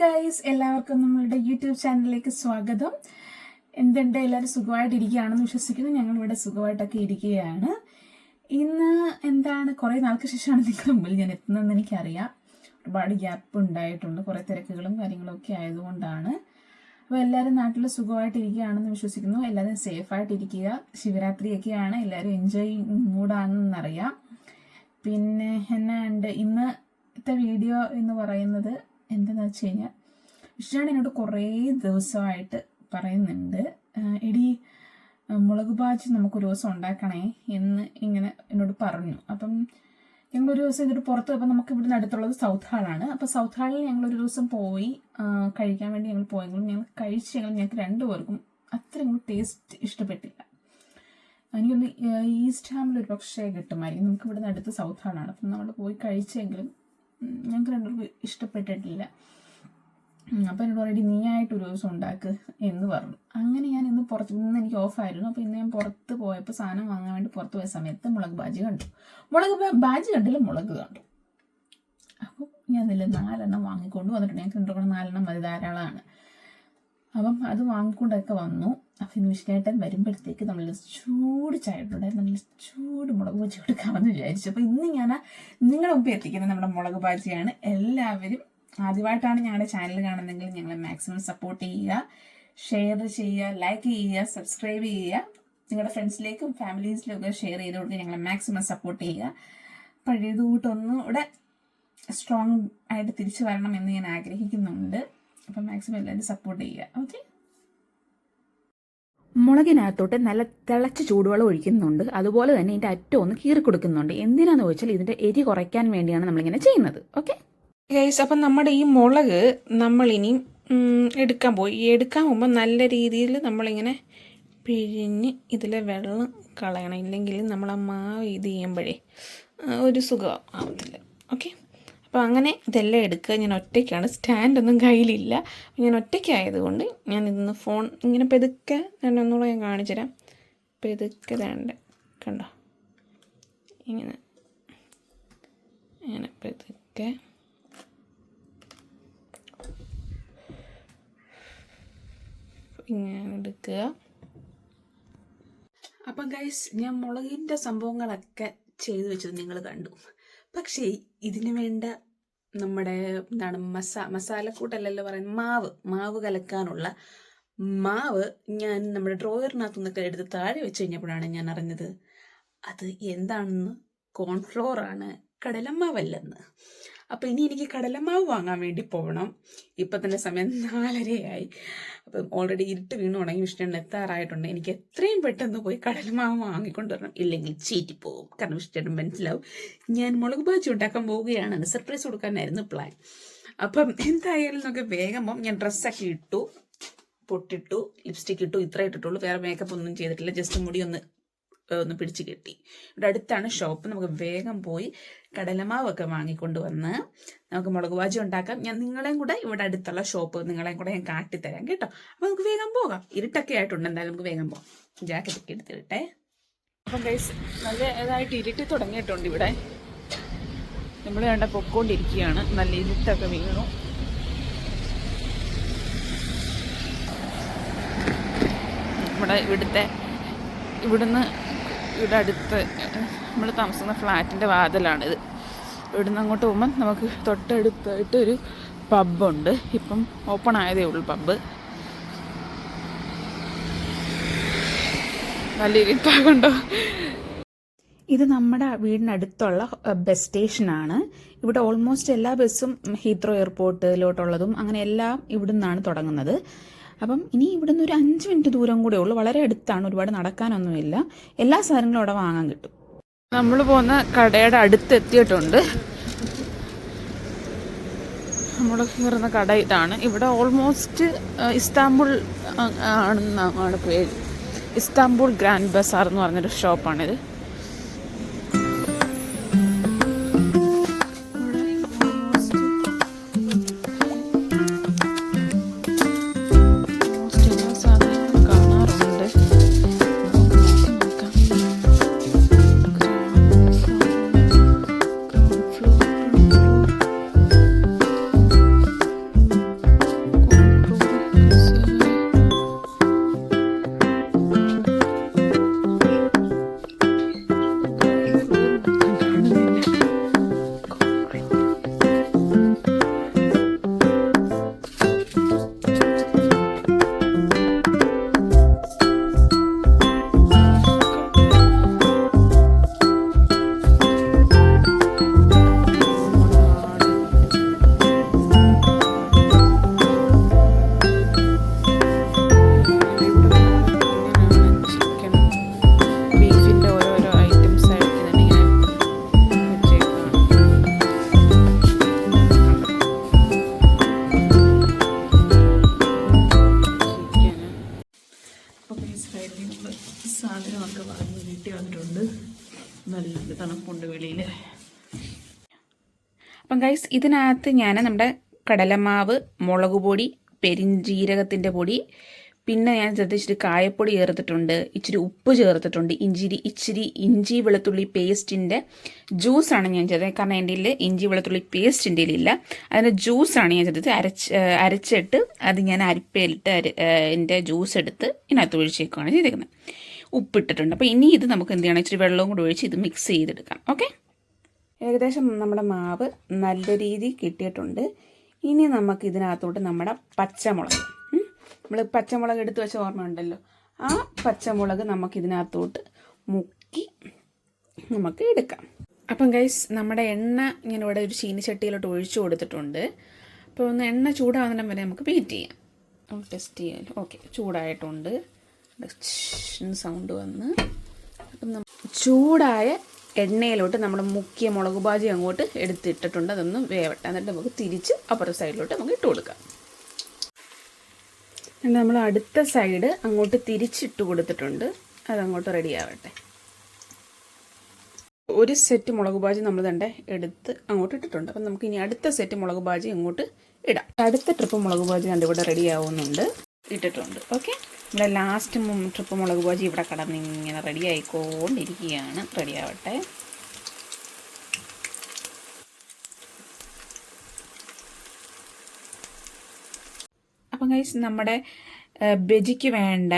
Guys എല്ലാവർക്കും നമ്മളുടെ YouTube ചാനലിലേക്ക് സ്വാഗതം. എന്തുണ്ട്? എല്ലാവരും സുഖമായിട്ടിരിക്കുകയാണെന്ന് വിശ്വസിക്കുന്നു. ഞങ്ങൾ ഇവിടെ സുഖമായിട്ടൊക്കെ ഇരിക്കുകയാണ്. ഇന്ന് എന്താണ്? കുറേ നാൾക്ക് ശേഷമാണ് നിങ്ങളുടെ മുമ്പിൽ ഞാൻ എത്തുന്നതെന്ന് എനിക്കറിയാം. ഒരുപാട് ഗ്യാപ്പ് ഉണ്ടായിട്ടുണ്ട്. കുറേ തിരക്കുകളും കാര്യങ്ങളൊക്കെ ആയതുകൊണ്ടാണ്. അപ്പോൾ എല്ലാവരും നാട്ടിൽ സുഖമായിട്ടിരിക്കുകയാണെന്ന് വിശ്വസിക്കുന്നു. എല്ലാവരും സേഫായിട്ടിരിക്കുക. ശിവരാത്രിയൊക്കെയാണ്. എല്ലാവരും എൻജോയ് മൂഡാണെന്നറിയാം പിന്നെ എന്നാ ഉണ്ട്? ഇന്നത്തെ വീഡിയോ എന്ന് പറയുന്നത് എന്താണെന്ന് വെച്ച് കഴിഞ്ഞാൽ വിഷ്ണുവാണ് എന്നോട് കുറേ ദിവസമായിട്ട് പറയുന്നുണ്ട്. എടി മുളക് ബാജി നമുക്കൊരു ദിവസം ഉണ്ടാക്കണേ എന്ന് ഇങ്ങനെ എന്നോട് പറഞ്ഞു. അപ്പം ഞങ്ങൾ ഒരു ദിവസം ഇതൊരു പുറത്ത് അപ്പം നമുക്ക് ഇവിടുന്ന് അടുത്തുള്ളത് സൗത്ത് ഹാളാണ്. അപ്പോൾ സൗത്ത് ഹാളിൽ ഞങ്ങൾ ഒരു ദിവസം പോയി കഴിക്കാൻ വേണ്ടി ഞങ്ങൾ പോയെങ്കിലും ഞങ്ങൾ കഴിച്ചെങ്കിലും ഞങ്ങൾക്ക് രണ്ടുപേർക്കും അത്ര ടേസ്റ്റ് ഇഷ്ടപ്പെട്ടില്ല. എനിക്കൊന്ന് ഈസ്റ്റ് ഹാമിൽ ഒരു പക്ഷേ കിട്ടുമായിരിക്കും. നമുക്ക് ഇവിടുന്ന് അടുത്ത് സൗത്ത് ഹാളാണ്. അപ്പം നമ്മൾ പോയി കഴിച്ചെങ്കിലും ഞങ്ങൾക്ക് രണ്ടുപേർക്കും ഇഷ്ടപ്പെട്ടിട്ടില്ല. അപ്പം എന്നോട് ഓൾറെഡി നീ ഒരു ദിവസം ഉണ്ടാക്ക് എന്ന് പറഞ്ഞു. അങ്ങനെ ഞാൻ ഇന്ന് പുറത്ത് ഇന്ന് എനിക്ക് ഓഫായിരുന്നു. അപ്പോൾ ഇന്ന് ഞാൻ പുറത്ത് പോയപ്പോൾ സാധനം വാങ്ങാൻ വേണ്ടി പുറത്ത് പോയ സമയത്ത് മുളക് ബാജി കണ്ടു. മുളക് ബാജി കണ്ടില്ല മുളക് കണ്ടു. അപ്പോൾ ഞാൻ ഇതിൽ നാലെണ്ണം വാങ്ങിക്കൊണ്ട് വന്നിട്ടുണ്ട്. ഞങ്ങൾക്ക് രണ്ടുകൂടെ നാലെണ്ണം മതി ധാരാളമാണ്. അപ്പം അത് വാങ്ങിക്കൊണ്ടൊക്കെ വന്നു. അപ്പം വിഷ്ണേട്ടൻ വരുമ്പോഴത്തേക്ക് നമ്മൾ ചൂട് ചായ ഇട്ടുണ്ടായിരുന്നു നല്ല ചൂട് മുളക് ബജി കൊടുക്കാമെന്ന് വിചാരിച്ചു. അപ്പോൾ ഇന്ന് ഞാൻ നിങ്ങളുടെ മുമ്പ് എത്തിക്കുന്നത് നമ്മുടെ മുളക് ബാജിയാണ് എല്ലാവരും ആദ്യമായിട്ടാണ് ഞങ്ങളുടെ ചാനൽ കാണുന്നതെങ്കിൽ ഞങ്ങളെ മാക്സിമം സപ്പോർട്ട് ചെയ്യുക ഷെയർ ചെയ്യുക ലൈക്ക് ചെയ്യുക സബ്സ്ക്രൈബ് ചെയ്യുക. നിങ്ങളുടെ ഫ്രണ്ട്സിലേക്കും ഫാമിലീസിലേക്കും ഷെയർ ചെയ്ത് കൊടുക്കുക ഞങ്ങളെ മാക്സിമം സപ്പോർട്ട് ചെയ്യുക. പഴയത് കൂട്ടൊന്നും ഇവിടെ സ്ട്രോങ് ആയിട്ട് തിരിച്ചു വരണം എന്ന് ഞാൻ ആഗ്രഹിക്കുന്നുണ്ട്. അപ്പം മാക്സിമം എല്ലാവരും സപ്പോർട്ട് ചെയ്യുക. ഓക്കെ മുളകിനകത്തോട്ട് നല്ല തിളച്ച ചൂടുവെള്ളം ഒഴിക്കുന്നുണ്ട്. അതുപോലെ തന്നെ ഇതിന്റെ അറ്റം ഒന്ന് കീറി കൊടുക്കുന്നുണ്ട്. എന്തിനാന്ന് വെച്ചാൽ ഇതിന്റെ എരി കുറയ്ക്കാൻ വേണ്ടിയാണ് നമ്മളിങ്ങനെ ചെയ്യുന്നത്. ഓക്കെ? ഗൈസ് അപ്പം നമ്മുടെ ഈ മുളക് നമ്മളിനി എടുക്കാൻ പോയി. എടുക്കാൻ പോകുമ്പോൾ നല്ല രീതിയിൽ നമ്മളിങ്ങനെ പിഴിഞ്ഞ് ഇതിലെ വെള്ളം കളയണം. ഇല്ലെങ്കിൽ നമ്മൾ ആ മാവ് ഇത് ചെയ്യുമ്പോഴേ ഒരു സുഖം ആവത്തില്ല. ഓക്കെ? അപ്പോൾ അങ്ങനെ ഇതെല്ലാം എടുക്കുക. ഞാൻ ഒറ്റയ്ക്കാണ്. സ്റ്റാൻഡൊന്നും കയ്യിലില്ല. ഞാൻ ഒറ്റയ്ക്കായതുകൊണ്ട് ഞാൻ ഇന്ന് ഫോൺ ഇങ്ങനെ പെതുക്കെ. ഞാൻ ഒന്നുകൂടെ ഞാൻ കാണിച്ചു തരാം. പെതുക്കെ വേണ്ട കണ്ടോ? ഇങ്ങനെ. ഇങ്ങനെ പെതുക്കെ. ഇങ്ങനെ എടുക്കുക. അപ്പം ഗൈസ് ഞാൻ മുളകിന്റെ സംഭവങ്ങളൊക്കെ ചെയ്തു വെച്ചത് നിങ്ങൾ കണ്ടു. പക്ഷേ ഇതിന് വേണ്ട നമ്മുടെ എന്താണ് മസാ മസാലക്കൂട്ടല്ലല്ലോ പറയുന്നത് മാവ്. മാവ് കലക്കാനുള്ള മാവ് ഞാൻ നമ്മുടെ ഡ്രോയറിനകത്തു നിന്നൊക്കെ എടുത്ത് താഴെ വെച്ച് കഴിഞ്ഞപ്പോഴാണ് ഞാൻ അറിഞ്ഞത്. അത് എന്താണെന്ന് കോൺഫ്ലോറാണ് കടലമാവല്ലെന്ന്. അപ്പോൾ ഇനി എനിക്ക് കടലമാവ് വാങ്ങാൻ വേണ്ടി പോകണം. ഇപ്പം തന്നെ സമയം നാലരയായി. അപ്പം ഓൾറെഡി ഇരുട്ട് വീണു തുടങ്ങി. വിഷ്ണു എത്താറായിട്ടുണ്ട്. എനിക്ക് എത്രയും പെട്ടെന്ന് പോയി കടലമാവ് വാങ്ങിക്കൊണ്ട് വരണം ഇല്ലെങ്കിൽ പോകും കാരണം വിഷ്ണു മനസ്സിലാവും. ഞാൻ മുളക് ബാജി ഉണ്ടാക്കാൻ പോവുകയാണ്. സർപ്രൈസ് കൊടുക്കാനായിരുന്നു പ്ലാൻ അപ്പം എന്തായാലും നമുക്ക് വേഗം ഞാൻ ഡ്രസ്സൊക്കെ ഇട്ടു. പൊട്ടിട്ടു. ലിപ്സ്റ്റിക് ഇട്ടു. ഇത്ര ഇട്ടിട്ടുള്ളൂ. വേറെ മേക്കപ്പ് ഒന്നും ചെയ്തിട്ടില്ല. ജസ്റ്റ് മുടി ഒന്ന് ഒന്ന് പിടിച്ചു കെട്ടി. ഇവിടെ അടുത്താണ് ഷോപ്പ് നമുക്ക് വേഗം പോയി കടലമാവൊക്കെ വാങ്ങിക്കൊണ്ട് വന്ന് നമുക്ക് മുളക് ബാജി ഉണ്ടാക്കാം. ഞാൻ നിങ്ങളെയും കൂടെ ഇവിടെ അടുത്തുള്ള ഷോപ്പ് നിങ്ങളെയും കൂടെ ഞാൻ കാട്ടിത്തരാം കേട്ടോ. അപ്പോൾ നമുക്ക് വേഗം പോകാം. ഇരുട്ടൊക്കെ ആയിട്ടുണ്ട്. എന്തായാലും നമുക്ക് വേഗം പോകാം. ജാക്കറ്റ് ഒക്കെ എടുത്തിട്ടെ അപ്പം ഗൈസ് നല്ല ഇതായിട്ട് ഇരുട്ടി തുടങ്ങിയിട്ടുണ്ട് ഇവിടെ. നമ്മൾ കണ്ട പൊക്കോണ്ടിരിക്കുകയാണ്. നല്ല ഇരുട്ടൊക്കെ വീണു. നമ്മുടെ ഇവിടുത്തെ ഇവിടുന്ന് ഇവിടെ അടുത്ത് നമ്മൾ താമസിക്കുന്ന ഫ്ലാറ്റിന്റെ വാതിലാണിത്. ഇവിടുന്ന് അങ്ങോട്ട് പോകുമ്പം നമുക്ക് തൊട്ടടുത്തായിട്ട് ഒരു പബ്ബുണ്ട്. ഇപ്പം ഓപ്പൺ ആയതേ ഉള്ളൂ പബ്ബ്. നല്ല ഇരുട്ടാകണ്ടോ ഇത് നമ്മുടെ വീടിനടുത്തുള്ള ബസ് സ്റ്റേഷനാണ്. ഇവിടെ ഓൾമോസ്റ്റ് എല്ലാ ബസ്സും ഹീത്രോ എയർപോർട്ടിലോട്ടുള്ളതും അങ്ങനെ എല്ലാം ഇവിടുന്നാണ് തുടങ്ങുന്നത്. അപ്പം ഇനി ഇവിടുന്ന് ഒരു അഞ്ച് മിനിറ്റ് ദൂരം കൂടെ ഉള്ളൂ. വളരെ അടുത്താണ്. ഒരുപാട് നടക്കാനൊന്നുമില്ല. എല്ലാ സാധനങ്ങളും അവിടെ വാങ്ങാൻ കിട്ടും. നമ്മൾ പോകുന്ന കടയുടെ അടുത്ത് എത്തിയിട്ടുണ്ട്. നമ്മൾ കയറുന്ന കട ഇതാണ്. ഇവിടെ ഓൾമോസ്റ്റ് ഇസ്താംബുൾ ആണെന്നാണ് പേര്. ഇസ്താംബുൾ ഗ്രാൻഡ് ബസാർ എന്ന് പറഞ്ഞൊരു ഷോപ്പാണിത് നല്ല തണുപ്പുണ്ട് വെളിയിൽ അപ്പം ഗൈസ് ഇതിനകത്ത് ഞാൻ നമ്മുടെ കടലമാവ് മുളക് പൊടി പെരിഞ്ചീരകത്തിന്റെ പൊടി പിന്നെ ഞാൻ ശ്രദ്ധിച്ചിട്ട് കായപ്പൊടി ചേർത്തിട്ടുണ്ട് ഇച്ചിരി ഉപ്പ് ചേർത്തിട്ടുണ്ട് ഇഞ്ചിരി ഇച്ചിരി ഇഞ്ചി വെളുത്തുള്ളി പേസ്റ്റിന്റെ ജ്യൂസാണ് ഞാൻ ചേർത്തത്. കാരണം എന്റെ ഇതിൽ ഇഞ്ചി വെളുത്തുള്ളി പേസ്റ്റിന്റെ ഇല്ല അതിന്റെ ജ്യൂസാണ് ഞാൻ ചേർത്തത്. അരച്ച് അരച്ചിട്ട് അത് ഞാൻ അരിപ്പയിലിട്ട് എന്റെ ജ്യൂസ് എടുത്ത് ഇതിനകത്ത് ഒഴിച്ചേക്കുകയാണ് ചെയ്തേക്കുന്നത്. ഉപ്പിട്ടിട്ടുണ്ട്. അപ്പോൾ ഇനി ഇത് നമുക്ക് എന്ത് ചെയ്യണം? ഇച്ചിരി വെള്ളവും കൂടി ഒഴിച്ച് ഇത് മിക്സ് ചെയ്തെടുക്കാം. ഓക്കെ ഏകദേശം നമ്മുടെ മാവ് നല്ല രീതിയിൽ കിട്ടിയിട്ടുണ്ട്. ഇനി നമുക്ക് ഇതിനകത്തോട്ട് നമ്മുടെ പച്ചമുളക്. നമ്മൾ പച്ചമുളക് എടുത്തു വെച്ച ഓർമ്മ ഉണ്ടല്ലോ. ആ പച്ചമുളക് നമുക്ക് ഇതിനകത്തോട്ട് മുക്കി നമുക്ക് എടുക്കാം. അപ്പം ഗൈസ് നമ്മുടെ എണ്ണ ഇങ്ങനെ ഇവിടെ ഒരു ചീനിച്ചട്ടിയിലോട്ട് ഒഴിച്ചു കൊടുത്തിട്ടുണ്ട്. അപ്പോൾ ഒന്ന് എണ്ണ ചൂടാകുന്നിടം വരെ നമുക്ക് വെയിറ്റ് ചെയ്യാം. ടെസ്റ്റ് ചെയ്യാമല്ലോ ഓക്കെ ചൂടായിട്ടുണ്ട്. സൗണ്ട് വന്ന് അപ്പം ചൂടായ എണ്ണയിലോട്ട് നമ്മൾ മുക്കിയ മുളക് ബാജി അങ്ങോട്ട് എടുത്തിട്ടിട്ടുണ്ട്. അതൊന്ന് വേവട്ടെ. എന്നിട്ട് നമുക്ക് തിരിച്ച് അപ്പുറത്തെ സൈഡിലോട്ട് നമുക്ക് ഇട്ട് കൊടുക്കാം. എന്നിട്ട് നമ്മൾ അടുത്ത സൈഡ് അങ്ങോട്ട് തിരിച്ചിട്ട് കൊടുത്തിട്ടുണ്ട്. അതങ്ങോട്ട് റെഡി ആവട്ടെ. ഒരു സെറ്റ് മുളക് ബാജി നമ്മൾ തന്നെ എടുത്ത് അങ്ങോട്ട് ഇട്ടിട്ടുണ്ട്. അപ്പം നമുക്ക് ഇനി അടുത്ത സെറ്റ് മുളക് ബാജി അങ്ങോട്ട് ഇടാം. അടുത്ത ട്രിപ്പ് മുളക് ബാജി കണ്ടിവിടെ റെഡി ആവുന്നുണ്ട്. ഇട്ടിട്ടുണ്ട്. ഓക്കെ നമ്മുടെ ലാസ്റ്റ് ട്രിപ്പ് മുളക് ബാജി ഇവിടെ കടന്ന് ഇങ്ങനെ റെഡി ആയിക്കൊണ്ടിരിക്കുകയാണ്. റെഡി ആവട്ടെ. അപ്പം ഗൈസ് നമ്മുടെ ബജിക്ക് വേണ്ട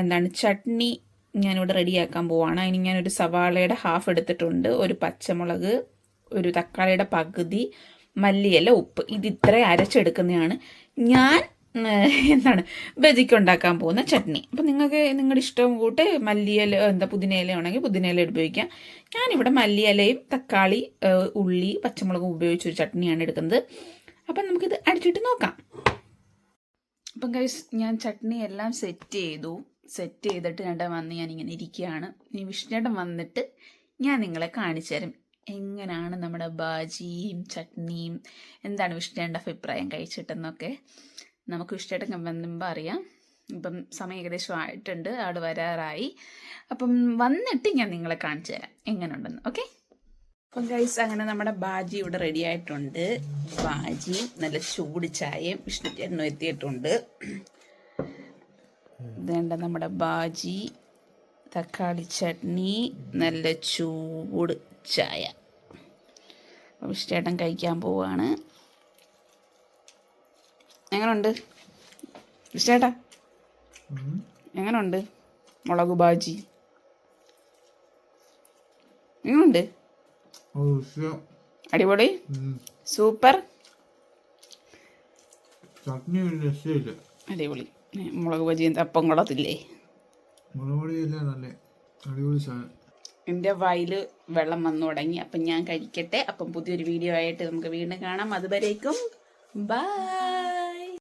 എന്താണ് ചട്നി ഞാനിവിടെ റെഡിയാക്കാൻ പോവാണ്. അതിന് ഞാനൊരു സവാളയുടെ ഹാഫ് എടുത്തിട്ടുണ്ട്. ഒരു പച്ചമുളക് ഒരു തക്കാളിയുടെ പകുതി മല്ലിയില ഉപ്പ്. ഇത് ഇത്ര അരച്ചെടുക്കുന്നതാണ്. ഞാൻ എന്താണ് ബജിക്ക് ഉണ്ടാക്കാൻ പോകുന്ന ചട്നി. അപ്പം നിങ്ങൾക്ക് നിങ്ങളുടെ ഇഷ്ടം കൂട്ട് മല്ലിയില എന്താ പുതിനയില ആണെങ്കിൽ പുതിനയില ഉപയോഗിക്കാം ഞാനിവിടെ മല്ലിയിലയും തക്കാളി ഉള്ളി പച്ചമുളകും ഉപയോഗിച്ചൊരു ചട്നിയാണ് എടുക്കുന്നത്. അപ്പം നമുക്കിത് അടിച്ചിട്ട് നോക്കാം. അപ്പം കൈസ് ഞാൻ ചട്നി എല്ലാം സെറ്റ് ചെയ്തു. സെറ്റ് ചെയ്തിട്ട് ഞാൻ വന്ന് ഇങ്ങനെ ഇരിക്കുകയാണ്. ഇനി വിഷ്ണുട്ടൻ വന്നിട്ട് ഞാൻ നിങ്ങളെ കാണിച്ചു തരും. എങ്ങനെയാണ് നമ്മുടെ ബാജിയും ചട്നിയും? എന്താണ് വിഷ്ണുടെ അഭിപ്രായം? കഴിച്ചിട്ടെന്നൊക്കെ. നമുക്ക് ഇഷ്ടമായിട്ട് വന്നുമ്പോൾ അറിയാം. ഇപ്പം സമയം ഏകദേശം ആയിട്ടുണ്ട്. അവിടെ വരാറായി. അപ്പം വന്നിട്ട് ഞാൻ നിങ്ങളെ കാണിച്ചു തരാം. എങ്ങനെയുണ്ടെന്ന് ഓക്കെ? അപ്പം ഗൈസ് അങ്ങനെ നമ്മുടെ ബാജി ഇവിടെ റെഡി ആയിട്ടുണ്ട്. ബാജി നല്ല ചൂട് ചായയും ഇഷ്ടം എത്തിയിട്ടുണ്ട്. ഇതേണ്ട നമ്മുടെ ബാജി തക്കാളി ചട്നി നല്ല ചൂട് ചായ. വിഷ്ണുചേട്ടൻ കഴിക്കാൻ പോവാണ്. എങ്ങനുണ്ട്? ചേട്ടാ എങ്ങനുണ്ട്? മുളക് ബാജി. എങ്ങനുണ്ട്? അടിപൊളി. സൂപ്പർ. അടിപൊളി. മുളക് ബജി അപ്പം കൊള്ളത്തില്ലേ? എന്റെ വായിൽ വെള്ളം വന്നു തുടങ്ങി. അപ്പം ഞാൻ കഴിക്കട്ടെ. അപ്പം പുതിയൊരു വീഡിയോ ആയിട്ട് നമുക്ക് വീണ്ടും കാണാം. അതുവരേക്കും ബൈ.